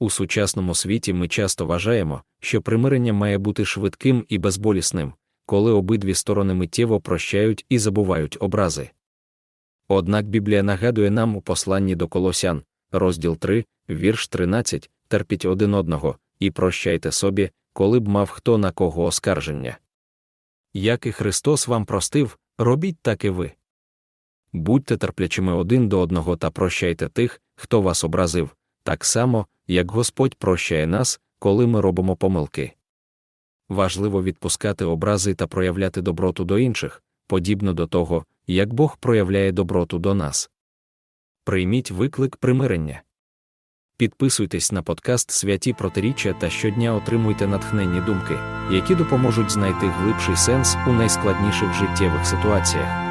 У сучасному світі ми часто вважаємо, що примирення має бути швидким і безболісним, коли обидві сторони миттєво прощають і забувають образи. Однак Біблія нагадує нам у посланні до Колосян, розділ 3, вірш 13, терпіть один одного, і прощайте собі, коли б мав хто на кого оскарження. Як і Христос вам простив, робіть так і ви. Будьте терплячими один до одного та прощайте тих, хто вас образив, так само, як Господь прощає нас, коли ми робимо помилки. Важливо відпускати образи та проявляти доброту до інших, подібно до того, як Бог проявляє доброту до нас. Прийміть виклик примирення. Підписуйтесь на подкаст Святі протиріччя та щодня отримуйте натхненні думки, які допоможуть знайти глибший сенс у найскладніших життєвих ситуаціях.